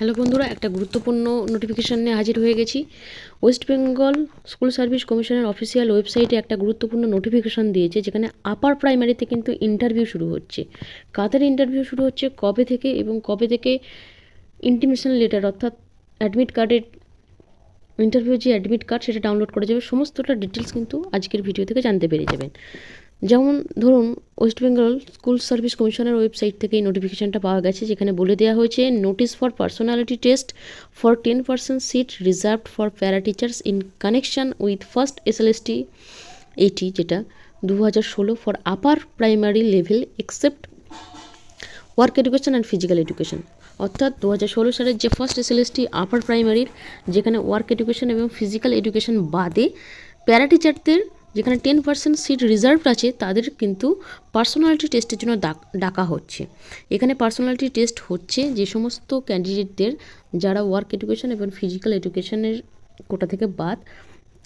Hello বন্ধুরা, একটা গুরুত্বপূর্ণ নোটিফিকেশান নিয়ে হাজির হয়ে গেছি। ওয়েস্ট বেঙ্গল স্কুল সার্ভিস কমিশনের অফিসিয়াল ওয়েবসাইটে একটা গুরুত্বপূর্ণ নোটিফিকেশান দিয়েছে, যেখানে আপার প্রাইমারিতে কিন্তু ইন্টারভিউ শুরু হচ্ছে। কাদের ইন্টারভিউ শুরু হচ্ছে, কবে থেকে এবং কবে থেকে ইন্টিমেশন লেটার অর্থাৎ অ্যাডমিট কার্ডের ইন্টারভিউ যে অ্যাডমিট কার্ড সেটা ডাউনলোড করা যাবে, সমস্তটা ডিটেলস কিন্তু আজকের ভিডিও থেকে জানতে পেরে যাবেন। যেমন ধরুন ওয়েস্ট বেঙ্গল স্কুল সার্ভিস কমিশনের ওয়েবসাইট থেকে এই নোটিফিকেশানটা পাওয়া গেছে, যেখানে বলে দেওয়া হয়েছে notice for personality test for ten percent seat reserved for para teachers in connection with first SLST AT যেটা দু হাজার ষোলো for upper primary level except work education and physical education অর্থাৎ দু হাজার ষোলো সালের যে ফার্স্ট এসএলএসটি আপার প্রাইমারির যেখানে ওয়ার্ক এডুকেশন এবং ফিজিক্যাল এডুকেশন বাদে প্যারা টিচারদের যেখানে টেন পার্সেন্ট সিট রিজার্ভ আছে, তাদের কিন্তু পার্সোনালিটি টেস্টের জন্য ডাক- হচ্ছে। এখানে পার্সোনালিটি টেস্ট হচ্ছে যে সমস্ত ক্যান্ডিডেটদের যারা ওয়ার্ক এডুকেশন এবং ফিজিক্যাল এডুকেশনের কোটা থেকে বাদ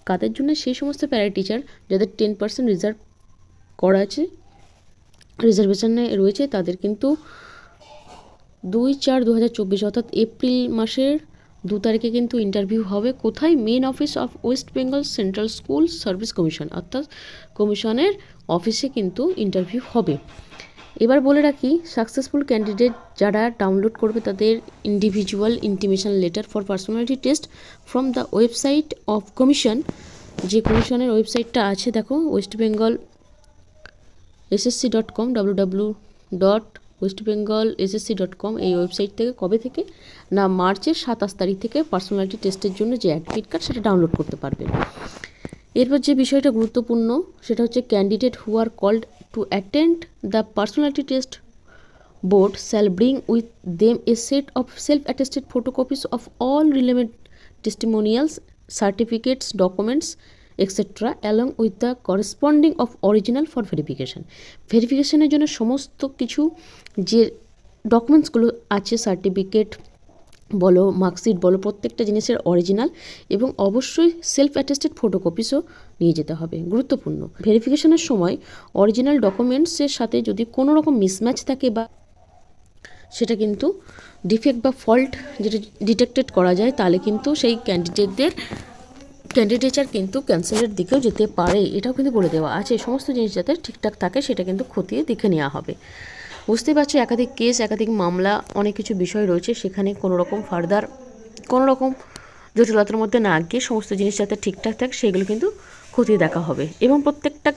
কাদের জন্য সেই সমস্ত প্যারা টিচার যাদের টেন পার্সেন্ট রিজার্ভ করা আছে রিজার্ভেশনে রয়েছে, তাদের কিন্তু দুই চার দু হাজার চব্বিশ অর্থাৎ এপ্রিল মাসের দু তারিখে কিন্তু ইন্টারভিউ হবে। কোথায়? Main office of West Bengal central school service commission অর্থাৎ কমিশনের অফিসে কিন্তু ইন্টারভিউ হবে। এবার বলে রাখি সাকসেসফুল ক্যান্ডিডেট যারা ডাউনলোড করবে তাদের individual intimation letter for personality test from the website of commission যে কমিশনের ওয়েবসাইটটা আছে, দেখো West Bengal SSC dot com W W dot West Bengal SSC dot com এই ওয়েবসাইট থেকে কবে থেকে? না মার্চের সাতাশ তারিখ থেকে পার্সোনালিটি টেস্টের জন্য যে অ্যাডমিট কার্ড সেটা ডাউনলোড করতে পারবেন। এরপর যে বিষয়টা গুরুত্বপূর্ণ সেটা হচ্ছে candidate who are called to attend the personality test board shall bring with them a set of self attested photocopies of all relevant testimonials certificates documents, etc. Along with the corresponding of original for verification ভেরিফিকেশনের জন্য সমস্ত কিছু যে ডকুমেন্টসগুলো আছে certificate বলো marksheet বলো, প্রত্যেকটা জিনিসের অরিজিনাল এবং অবশ্যই সেলফ অ্যাটেস্টেড ফটোকপিসও নিয়ে যেতে হবে। গুরুত্বপূর্ণ। ভেরিফিকেশনের সময় অরিজিনাল ডকুমেন্টসের সাথে যদি কোনো রকম মিসম্যাচ থাকে বা সেটা কিন্তু ডিফেক্ট বা ফল্ট যেটা ডিটেক্টেড করা যায়, তাহলে কিন্তু সেই ক্যান্ডিডেটদের ক্যান্ডিডেচার কিন্তু ক্যান্সেলের দিকেও যেতে পারে, এটাও কিন্তু বলে দেওয়া আছে। সমস্ত জিনিস যাতে ঠিকঠাক থাকে, সেটা কিন্তু খতিয়ে দেখে নেওয়া হবে। বুঝতে পারছি একাধিক কেস একাধিক মামলা, অনেক কিছু বিষয় রয়েছে, সেখানে কোনো রকম ফার্দার কোনো রকম জটিলতার মধ্যে না গিয়ে সমস্ত জিনিস যাতে ঠিকঠাক থাকে, সেগুলো কিন্তু খতিয়ে দেখা হবে। এবং প্রত্যেকটা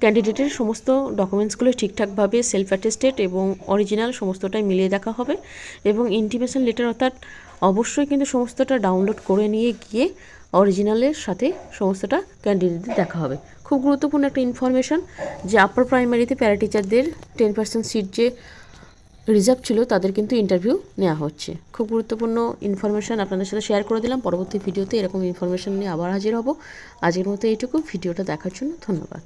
ক্যান্ডিডেটের সমস্ত ডকুমেন্টসগুলো ঠিকঠাকভাবে সেলফ অ্যাটেস্টেড এবং অরিজিনাল সমস্তটাই মিলিয়ে দেখা হবে। এবং ইন্টিমেশন লেটার অর্থাৎ অবশ্যই কিন্তু সমস্তটা ডাউনলোড করে নিয়ে গিয়ে অরিজিনালের সাথে সমস্তটা ক্যান্ডিডেটদের দেখা হবে। খুব গুরুত্বপূর্ণ একটা ইনফরমেশান যে আপার প্রাইমারিতে প্যারা টিচারদের টেন পার্সেন্ট সিট যে রিজার্ভ ছিল, তাদের কিন্তু ইন্টারভিউ নেওয়া হচ্ছে। খুব গুরুত্বপূর্ণ ইনফরমেশান আপনাদের সাথে শেয়ার করে দিলাম। পরবর্তী ভিডিওতে এরকম ইনফরমেশান নিয়ে আবার হাজির হব। আজকের মতো এইটুকু। ভিডিওটা দেখার জন্য ধন্যবাদ।